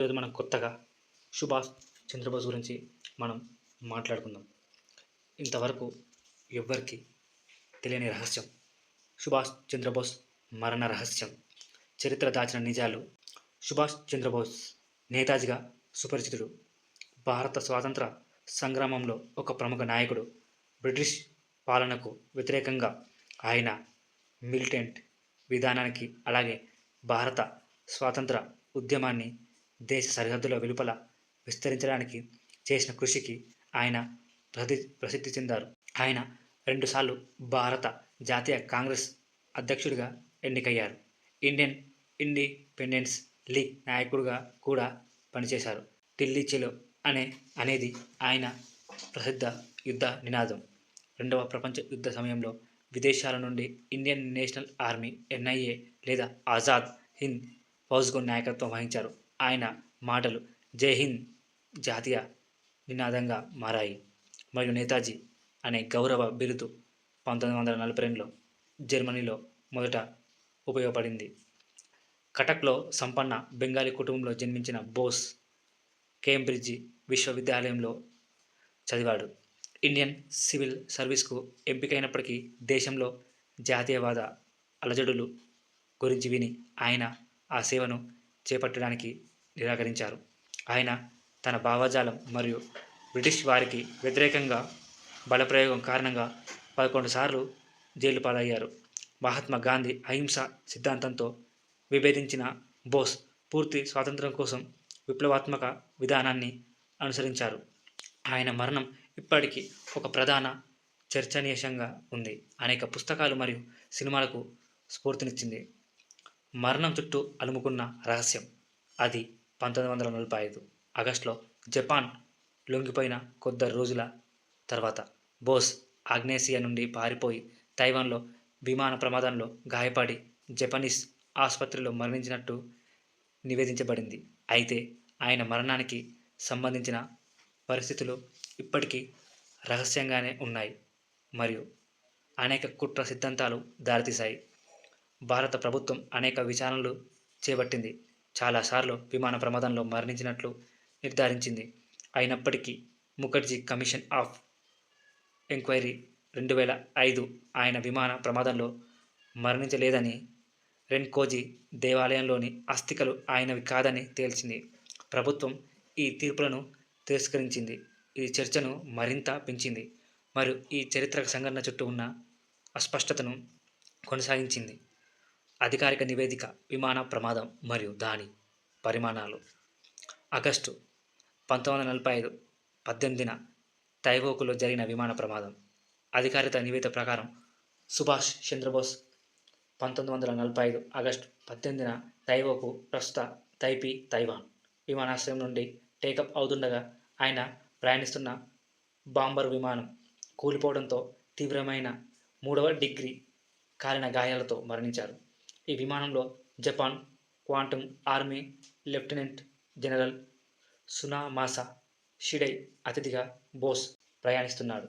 ఈరోజు మనం కొత్తగా సుభాష్ చంద్రబోస్ గురించి మనం మాట్లాడుకుందాం. ఇంతవరకు ఎవ్వరికి తెలియని రహస్యం సుభాష్ చంద్రబోస్ మరణ రహస్యం చరిత్ర దాచిన నిజాలు సుభాష్ చంద్రబోస్ నేతాజీగా సుపరిచితుడు భారత స్వాతంత్ర సంగ్రామంలో ఒక ప్రముఖ నాయకుడు బ్రిటిష్ పాలనకు వ్యతిరేకంగా ఆయన మిలిటెంట్ విధానానికి అలాగే భారత స్వాతంత్ర ఉద్యమాన్ని దేశ సరిహద్దుల వెలుపల విస్తరించడానికి చేసిన కృషికి ఆయన ప్రసిద్ధి ప్రసిద్ధి చెందారు. ఆయన రెండుసార్లు భారత జాతీయ కాంగ్రెస్ అధ్యక్షుడిగా ఎన్నికయ్యారు. ఇండియన్ ఇండిపెండెన్స్ లీగ్ నాయకుడిగా కూడా పనిచేశారు. ఢిల్లీ చెలో అనే అనేది ఆయన ప్రసిద్ధ యుద్ధ నినాదం. రెండవ ప్రపంచ యుద్ధ సమయంలో విదేశాల నుండి ఇండియన్ నేషనల్ ఆర్మీ ఎన్ఐఏ లేదా ఆజాద్ హింద్ ఫౌజ్కు నాయకత్వం వహించారు. ఆయన మాటలు జై హింద్ జాతీయ నినాదంగా మారాయి. మరియు నేతాజీ అనే గౌరవ బిరుదు పంతొమ్మిది వందల నలభై రెండులో జర్మనీలో మొదట ఉపయోగపడింది. కటక్లో సంపన్న బెంగాలీ కుటుంబంలో జన్మించిన బోస్ కేంబ్రిడ్జి విశ్వవిద్యాలయంలో చదివాడు. ఇండియన్ సివిల్ సర్వీస్కు ఎంపికైనప్పటికీ దేశంలో జాతీయవాద అలజడులు గురించి విని ఆయన ఆ సేవను చేపట్టడానికి నిరాకరించారు. ఆయన తన భావజాలం మరియు బ్రిటిష్ వారికి వ్యతిరేకంగా బలప్రయోగం కారణంగా పదకొండు సార్లు జైలు పాలయ్యారు. మహాత్మా గాంధీ అహింస సిద్ధాంతంతో విభేదించిన బోస్ పూర్తి స్వాతంత్రం కోసం విప్లవాత్మక విధానాన్ని అనుసరించారు. ఆయన మరణం ఇప్పటికీ ఒక ప్రధాన చర్చనీయాంశంగా ఉంది. అనేక పుస్తకాలు మరియు సినిమాలకు స్ఫూర్తినిచ్చింది. మరణం చుట్టూ అలుముకున్న రహస్యం. అది పంతొమ్మిది వందల నలభై ఐదు ఆగస్టులో జపాన్ లొంగిపోయిన కొద్ది రోజుల తర్వాత బోస్ ఆగ్నేసియా నుండి పారిపోయి తైవాన్లో విమాన ప్రమాదంలో గాయపడి జపనీస్ ఆసుపత్రిలో మరణించినట్టు నివేదించబడింది. అయితే ఆయన మరణానికి సంబంధించిన పరిస్థితులు ఇప్పటికీ రహస్యంగానే ఉన్నాయి మరియు అనేక కుట్ర సిద్ధాంతాలు దారితీశాయి. భారత ప్రభుత్వం అనేక విచారణలు చేపట్టింది. చాలాసార్లు విమాన ప్రమాదంలో మరణించినట్లు నిర్ధారించింది. అయినప్పటికీ ముఖర్జీ కమిషన్ ఆఫ్ ఎంక్వైరీ రెండు వేల ఐదు ఆయన విమాన ప్రమాదంలో మరణించలేదని రెన్కోజీ దేవాలయంలోని అస్థికలు ఆయనవి కాదని తేల్చింది. ప్రభుత్వం ఈ తీర్పులను తిరస్కరించింది. ఇది చర్చను మరింత పెంచింది. మరియు ఈ చరిత్రక సంఘటన చుట్టూ ఉన్న అస్పష్టతను కొనసాగించింది. అధికారిక నివేదిక విమాన ప్రమాదం మరియు దాని పరిమాణాలు. ఆగస్టు పంతొమ్మిది వందల నలభై ఐదు పద్దెనిమిదిన తైవోకులో జరిగిన విమాన ప్రమాదం. అధికారిత నివేదిక ప్రకారం సుభాష్ చంద్రబోస్ పంతొమ్మిది వందల నలభై ఐదు ఆగస్టు పద్దెనిమిదిన తైవోకు ప్రస్తుత తైపీ తైవాన్ విమానాశ్రయం నుండి టేకప్ అవుతుండగా ఆయన ప్రయాణిస్తున్న బాంబర్ విమానం కూలిపోవడంతో తీవ్రమైన మూడవ డిగ్రీ కాలిన గాయాలతో మరణించారు. ఈ విమానంలో Japan Kwantung army lieutenant general Tsunamasa Shidei అతిథిగా బోస్ ప్రయాణిస్తున్నాడు.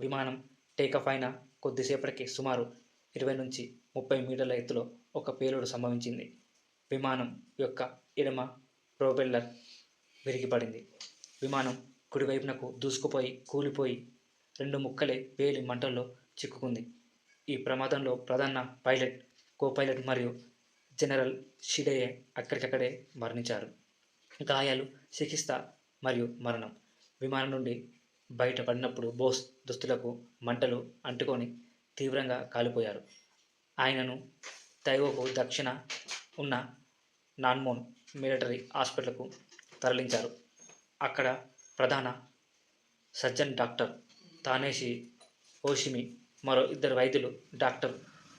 విమానం టేకాఫ్ అయిన కొద్దిసేపటికి సుమారు ఇరవై నుంచి ముప్పై మీటర్ల ఎత్తులో ఒక పేలుడు సంభవించింది. విమానం యొక్క ఎడమ ప్రొపెల్లర్ విరిగిపడింది. విమానం కుడివైపునకు దూసుకుపోయి కూలిపోయి రెండు ముక్కలే పేలి మంటల్లో చిక్కుకుంది. ఈ ప్రమాదంలో ప్రధాన పైలట్ కో పైలట్ మరియు జనరల్ షిడయే అక్కడికక్కడే మరణించారు. గాయాలు చికిత్స మరియు మరణం. విమానం నుండి బయటపడినప్పుడు బోస్ దుస్తులకు మంటలు అంటుకొని తీవ్రంగా కాలిపోయారు. ఆయనను తైవోకు దక్షిణ ఉన్న నాన్మోన్ మిలిటరీ హాస్పిటల్కు తరలించారు. అక్కడ ప్రధాన సర్జన్ డాక్టర్ తానేషి ఓషిమి మరో ఇద్దరు వైద్యులు డాక్టర్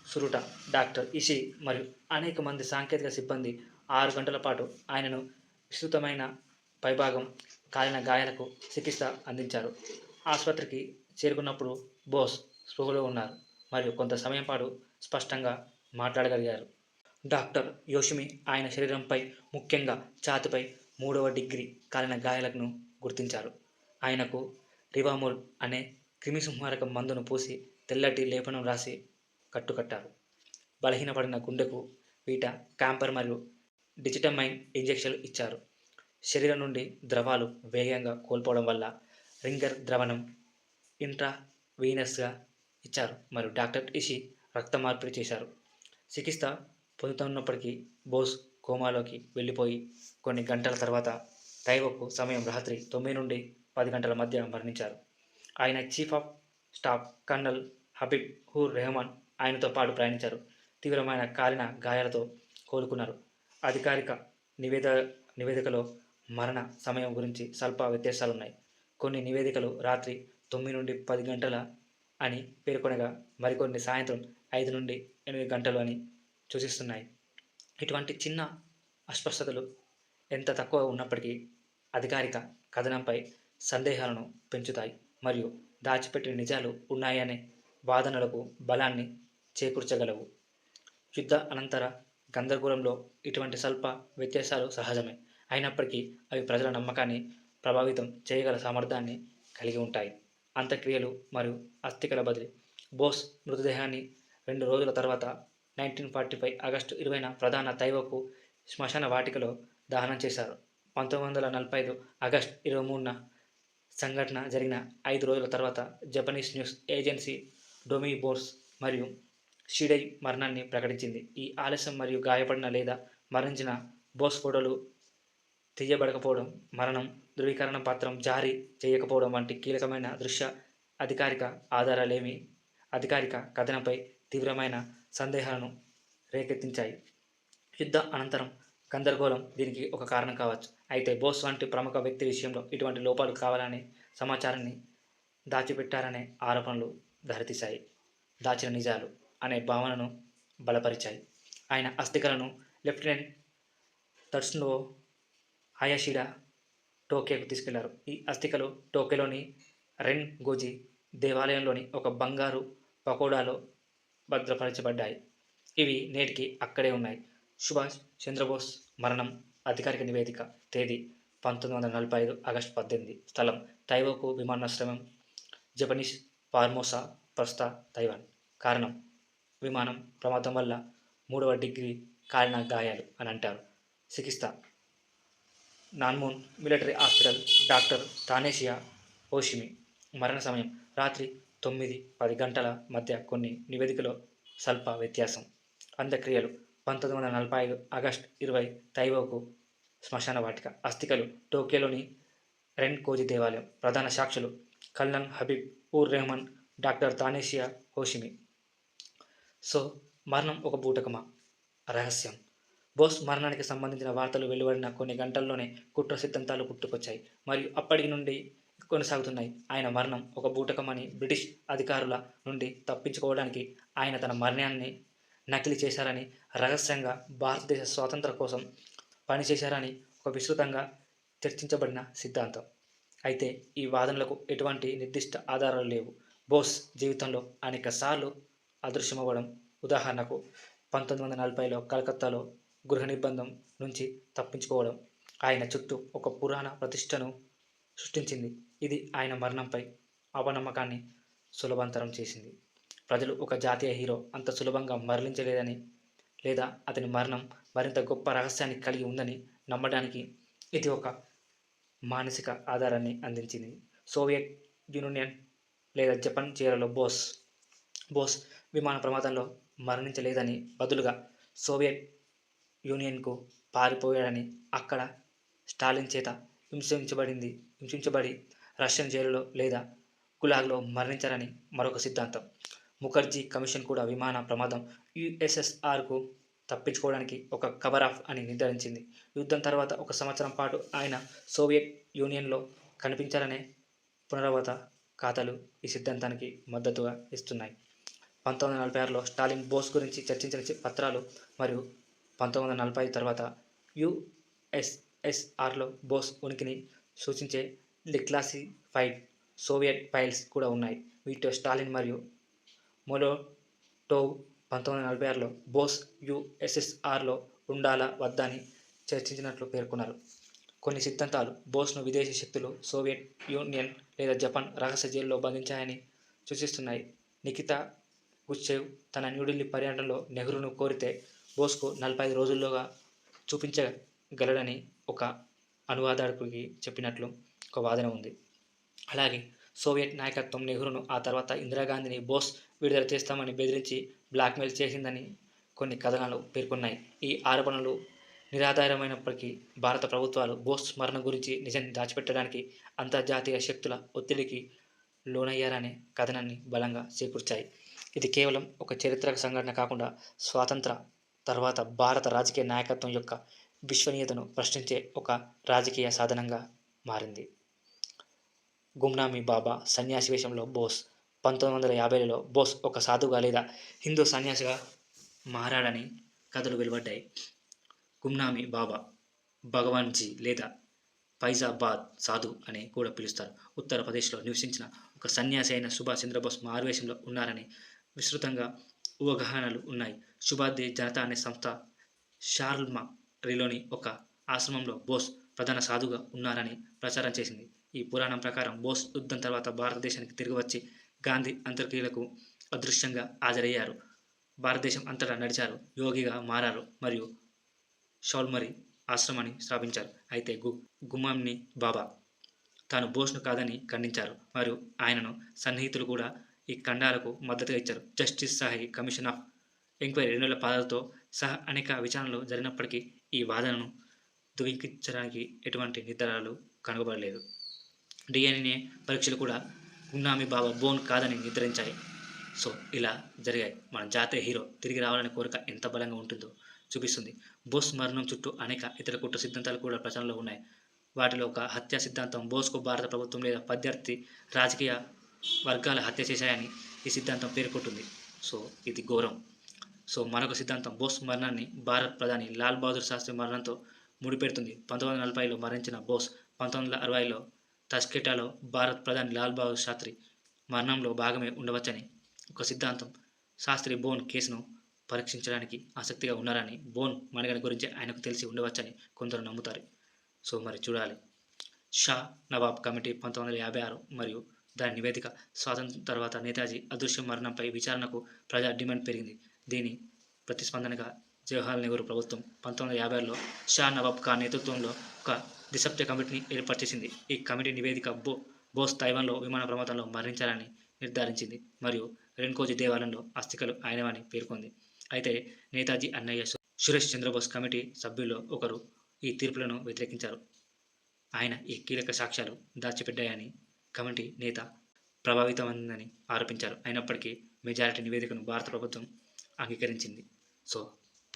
సురుట డాక్టర్ ఇషి మరియు అనేక మంది సాంకేతిక సిబ్బంది ఆరు గంటల పాటు ఆయనను విస్తృతమైన పైభాగం కాలిన గాయాలకు చికిత్స అందించారు. ఆసుపత్రికి చేరుకున్నప్పుడు బోస్ స్పృహలో ఉన్నారు మరియు కొంత సమయం పాటు స్పష్టంగా మాట్లాడగలిగారు. డాక్టర్ యోషిమి ఆయన శరీరంపై ముఖ్యంగా ఛాతిపై మూడవ డిగ్రీ కాలిన గాయాలను గుర్తించారు. ఆయనకు రివామోల్ అనే క్రిమిసంహారక మందును పూసి తెల్లటి లేపనం రాసి కట్టుకట్టారు. బలహీనపడిన గుండెకు వీట క్యాంపర్ మరియు డిజిటమైన్ ఇంజెక్షన్లు ఇచ్చారు. శరీరం నుండి ద్రవాలు వేగంగా కోల్పోవడం వల్ల రింగర్ ద్రవణం ఇంట్రా వీనస్గా ఇచ్చారు మరియు డాక్టర్ ఇషి రక్త మార్పిడి చేశారు. చికిత్స పొందుతున్నప్పటికీ బోస్ కోమాలోకి వెళ్ళిపోయి కొన్ని గంటల తర్వాత తైవకు సమయం రాత్రి తొమ్మిది నుండి పది గంటల మధ్య మరణించారు. ఆయన chief of staff colonel Habib ur Rahman ఆయనతో పాటు ప్రయాణించారు. తీవ్రమైన కాలిన గాయాలతో కోలుకున్నారు. అధికారిక నివేద నివేదికలో మరణ సమయం గురించి స్వల్ప వ్యత్యాసాలున్నాయి. కొన్ని నివేదికలు రాత్రి తొమ్మిది నుండి పది గంటల అని పేర్కొనగా మరికొన్ని సాయంత్రం ఐదు నుండి ఎనిమిది గంటలు అని సూచిస్తున్నాయి. ఇటువంటి చిన్న అస్పష్టతలు ఎంత తక్కువ ఉన్నప్పటికీ అధికారిక కథనంపై సందేహాలను పెంచుతాయి. మరియు దాచిపెట్టిన నిజాలు ఉన్నాయనే వాదనలకు బలాన్ని చేకూర్చగలవు. యుద్ధ అనంతర గందరగోళంలో ఇటువంటి స్వల్ప వ్యత్యాసాలు సహజమే. అయినప్పటికీ అవి ప్రజల నమ్మకాన్ని ప్రభావితం చేయగల సామర్థ్యాన్ని కలిగి ఉంటాయి. అంత్యక్రియలు మరియు అస్థికల బదిలీ. బోస్ మృతదేహాన్ని రెండు రోజుల తర్వాత నైన్టీన్ ఫార్టీ ఫైవ్ ఆగస్టు ఇరవైన ప్రధాన తైవకు శ్మశాన వాటికలో దహనం చేశారు. పంతొమ్మిది వందల నలభై ఐదు ఆగస్ట్ ఇరవై మూడున సంఘటన జరిగిన ఐదు రోజుల తర్వాత Japanese news agency Domei Bose మరియు షిడై మరణాన్ని ప్రకటించింది. ఈ ఆలస్యం మరియు గాయపడిన లేదా మరణించిన బోస్ ఫోటోలు తీయబడకపోవడం మరణం ధృవీకరణ పత్రం జారీ చేయకపోవడం వంటి కీలకమైన దృశ్య అధికారిక ఆధారాలేమి అధికారిక కథనంపై తీవ్రమైన సందేహాలను రేకెత్తించాయి. యుద్ధ అనంతరం గందరగోళం దీనికి ఒక కారణం కావచ్చు. అయితే బోస్ వంటి ప్రముఖ వ్యక్తి విషయంలో ఇటువంటి లోపాలు కావాలనే సమాచారాన్ని దాచిపెట్టారనే ఆరోపణలు దారితీశాయి. దాచిన నిజాలు అనే భావనను బలపరిచాయి. ఆయన అస్థికలను లెఫ్టినెంట్ తట్స్నో హయాషిడా టోకేకు తీసుకెళ్ళారు. ఈ అస్థికలు టోకేలోని రెన్ గోజి దేవాలయంలోని ఒక బంగారు పకోడాలో భద్రపరచబడ్డాయి. ఇవి నేటికి అక్కడే ఉన్నాయి. సుభాష్ చంద్రబోస్ మరణం అధికారిక నివేదిక తేదీ పంతొమ్మిది వందల నలభై ఐదు ఆగస్టు పద్దెనిమిది స్థలం తైవోకు విమానాశ్రయం జపనీస్ ఫార్మోసా ప్రస్త తైవాన్. కారణం విమానం ప్రమాదం వల్ల మూడవ డిగ్రీ కాలిన గాయాలు అని అంటారు. చికిత్స. Nanmon military hospital doctor Taneyoshi Yoshimi. మరణ సమయం రాత్రి తొమ్మిది పది గంటల మధ్య కొన్ని నివేదికలో స్వల్ప వ్యత్యాసం. అంత్యక్రియలు పంతొమ్మిది వందల నలభై ఐదు ఆగస్ట్ ఇరవై తైవోకు శ్మశాన వాటిక అస్థికలు. టోక్యోలోని రెన్ కోజి దేవాలయం ప్రధాన సాక్షులు colonel Habib ur Rahman doctor Taneyoshi Yoshimi so మరణం ఒక బూటకమా? రహస్యం. బోస్ మరణానికి సంబంధించిన వార్తలు వెలువడిన కొన్ని గంటల్లోనే కుట్ర సిద్ధాంతాలు పుట్టుకొచ్చాయి. మరియు అప్పటి నుండి కొనసాగుతున్నాయి. ఆయన మరణం ఒక బూటకమని బ్రిటిష్ అధికారుల నుండి తప్పించుకోవడానికి ఆయన తన మరణాన్ని నకిలీ చేశారని రహస్యంగా భారతదేశ స్వాతంత్ర కోసం పనిచేశారని ఒక విస్తృతంగా చర్చించబడిన సిద్ధాంతం. అయితే ఈ వాదనలకు ఎటువంటి నిర్దిష్ట ఆధారాలు లేవు. బోస్ జీవితంలో అనేక సార్లు అదృశ్యమవ్వడం. ఉదాహరణకు పంతొమ్మిది వందల నలభైలో కలకత్తాలో గృహ నిర్బంధం నుంచి తప్పించుకోవడం ఆయన చుట్టూ ఒక పురాణ ప్రతిష్టను సృష్టించింది. ఇది ఆయన మరణంపై అపనమ్మకాన్ని సులభంతరం చేసింది. ప్రజలు ఒక జాతీయ హీరో అంత సులభంగా మరణించలేదని లేదా అతని మరణం మరింత గొప్ప రహస్యాన్ని కలిగి ఉందని నమ్మడానికి ఇది ఒక మానసిక ఆధారాన్ని అందించింది. సోవియట్ యూనియన్ లేదా జపాన్ చీరలో బోస్ బోస్ విమాన ప్రమాదంలో మరణించలేదని బదులుగా సోవియట్ యూనియన్కు పారిపోయాడని అక్కడ స్టాలిన్ చేత హింసించబడింది హింసించబడి రష్యన్ జైలులో లేదా గులాగ్లో మరణించారని మరొక సిద్ధాంతం. ముఖర్జీ కమిషన్ కూడా విమాన ప్రమాదం యుఎస్ఎస్ఆర్కు తప్పించుకోవడానికి ఒక కవర్ ఆఫ్ అని నిర్ధారించింది. యుద్ధం తర్వాత ఒక సంవత్సరం పాటు ఆయన సోవియట్ యూనియన్లో కనిపించారనే పునరావత ఖాతాలు ఈ సిద్ధాంతానికి మద్దతుగా ఇస్తున్నాయి. పంతొమ్మిది వందల నలభై ఆరులో స్టాలిన్ బోస్ గురించి చర్చించిన పత్రాలు మరియు పంతొమ్మిది వందల నలభై ఐదు తర్వాత యుఎస్ఎస్ఆర్లో బోస్ ఉనికిని సూచించే డిక్లాసిఫైడ్ సోవియట్ ఫైల్స్ కూడా ఉన్నాయి. వీటిలో స్టాలిన్ మరియు మొలోటోవ్ పంతొమ్మిది వందల నలభై ఆరులో బోస్ యుఎస్ఎస్ఆర్లో ఉండాలా వద్దా అని చర్చించినట్లు పేర్కొన్నారు. కొన్ని సిద్ధాంతాలు బోస్ను విదేశీ శక్తులు సోవియట్ యూనియన్ లేదా జపాన్ రహస్య జైల్లో బంధించాయని సూచిస్తున్నాయి. నిఖితా గుచ్చేవ్ తన న్యూఢిల్లీ పర్యటనలో నెహ్రూను కోరితే బోస్కు నలభై ఐదు రోజుల్లోగా చూపించగలడని ఒక అనువాదకుడికి చెప్పినట్లు ఒక వాదన ఉంది. అలాగే సోవియట్ నాయకత్వం నెహ్రూను ఆ తర్వాత ఇందిరాగాంధీని బోస్ విడుదల చేస్తామని బెదిరించి బ్లాక్మెయిల్ చేసిందని కొన్ని కథనాలు పేర్కొన్నాయి. ఈ ఆరోపణలు నిరాధారమైనప్పటికీ భారత ప్రభుత్వాలు బోస్ మరణం గురించి నిజాన్ని దాచిపెట్టడానికి అంతర్జాతీయ శక్తుల ఒత్తిడికి లోనయ్యారనే కథనాన్ని బలంగా చేకూర్చాయి. ఇది కేవలం ఒక చరిత్రక సంఘటన కాకుండా స్వాతంత్ర తర్వాత భారత రాజకీయ నాయకత్వం యొక్క విశ్వనీయతను ప్రశ్నించే ఒక రాజకీయ సాధనంగా మారింది. గుమ్నామీ బాబా సన్యాసి వేషంలో బోస్. పంతొమ్మిది వందల యాభైలలో బోస్ ఒక సాధుగా లేదా హిందూ సన్యాసిగా మారాడని కథలు వెలువడ్డాయి. గుమ్నామీ బాబా భగవాన్జీ లేదా ఫైజాబాద్ సాధు అని కూడా పిలుస్తారు. ఉత్తరప్రదేశ్లో నివసించిన ఒక సన్యాసి అయిన సుభాష్ చంద్రబోస్ మారువేషంలో ఉన్నారని విస్తృతంగా ఊహాగానాలు ఉన్నాయి. సుభాష్ జనతా అనే సంస్థ షార్ల్మరిలోని ఒక ఆశ్రమంలో బోస్ ప్రధాన సాధుగా ఉన్నారని ప్రచారం చేసింది. ఈ పురాణం ప్రకారం బోస్ యుద్ధం తర్వాత భారతదేశానికి తిరిగి వచ్చి గాంధీ అంత్యక్రియలకు అదృశ్యంగా హాజరయ్యారు. భారతదేశం అంతటా నడిచారు. యోగిగా మారారు మరియు షౌల్మరి ఆశ్రమాన్ని స్థాపించారు. అయితే గు గుమామ్ని బాబా తాను బోస్ను కాదని ఖండించారు మరియు ఆయనను సన్నిహితులు కూడా ఈ ఖండాలకు మద్దతుగా ఇచ్చారు. Justice Sahi commission of enquiry రెండు వేల పాదాలతో సహా అనేక విచారణలు జరిగినప్పటికీ ఈ వాదనను ధృవీకరించడానికి ఎటువంటి నిర్ధారాలు కనుగొనబడలేదు. డిఎన్ఏ పరీక్షలు కూడా గున్నామి బాబా బోన్ కాదని నిర్ధారించాయి. సో ఇలా జరిగాయి. మన జాతీయ హీరో తిరిగి రావాలనే కోరిక ఎంత బలంగా ఉంటుందో చూపిస్తుంది. బోస్ మరణం చుట్టూ అనేక ఇతర కుట్ర సిద్ధాంతాలు కూడా ప్రచారంలో ఉన్నాయి. వాటిలో ఒక హత్యా సిద్ధాంతం బోస్కు భారత ప్రభుత్వం లేదా పద్యార్థి రాజకీయ వర్గాల హత్య చేశాయని ఈ సిద్ధాంతం పేర్కొంటుంది. సో ఇది ఘోరం. సో మరొక సిద్ధాంతం బోస్ మరణాన్ని భారత్ ప్రధాని లాల్ బహదూర్ శాస్త్రి మరణంతో ముడిపెడుతుంది. పంతొమ్మిది వందల నలభైలో మరణించిన బోస్ పంతొమ్మిది వందల అరవైలో తస్కెటాలో భారత్ ప్రధాని లాల్ బహదూర్ శాస్త్రి మరణంలో భాగమే ఉండవచ్చని ఒక సిద్ధాంతం శాస్త్రి బోన్ కేసును పరీక్షించడానికి ఆసక్తిగా ఉన్నారని బోన్ మణిగణ గురించి ఆయనకు తెలిసి ఉండవచ్చని కొందరు నమ్ముతారు. సో మరి చూడాలి. షా నవాబ్ కమిటీ పంతొమ్మిది వందల యాభై ఆరు మరియు దాని నివేదిక స్వాతంత్రం తర్వాత నేతాజీ అదృశ్య మరణంపై విచారణకు ప్రజా డిమాండ్ పెరిగింది. దీని ప్రతిస్పందనగా జవహర్లాల్ నెహ్రూ ప్రభుత్వం పంతొమ్మిది వందల యాభైలో షా నవాబ్ ఖాన్ నేతృత్వంలో ఒక డిసెప్టివ్ కమిటీని ఏర్పాటు చేసింది. ఈ కమిటీ నివేదిక బో బోస్ తైవాన్లో విమాన ప్రమాదంలో మరణించాలని నిర్ధారించింది మరియు రెన్కోజీ దేవాలయంలో అస్థికలు ఆయనవని పేర్కొంది. అయితే నేతాజీ అన్నయ్య సురేష్ చంద్రబోస్ కమిటీ సభ్యుల్లో ఒకరు ఈ తీర్పులను వ్యతిరేకించారు. ఆయన ఈ కీలక సాక్ష్యాలు దాచిపెట్టాయని కమిటీ నేత ప్రభావితమైందని ఆరోపించారు. అయినప్పటికీ మెజారిటీ నివేదికను భారత ప్రభుత్వం అంగీకరించింది. సో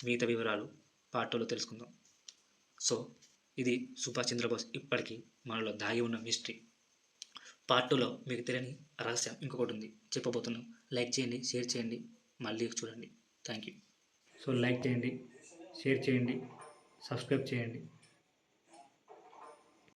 మిగతా వివరాలు పార్టీలో తెలుసుకుందాం. సో ఇది సుభాష్ చంద్రబోస్ ఇప్పటికీ మనలో దాగి ఉన్న మిస్టరీ పార్టీలో మీకు తెలియని రహస్యం ఇంకొకటి ఉంది. చెప్పబోతున్నాం. లైక్ చేయండి షేర్ చేయండి మళ్ళీ చూడండి. థ్యాంక్ యూ సో లైక్ చేయండి షేర్ చేయండి సబ్స్క్రైబ్ చేయండి.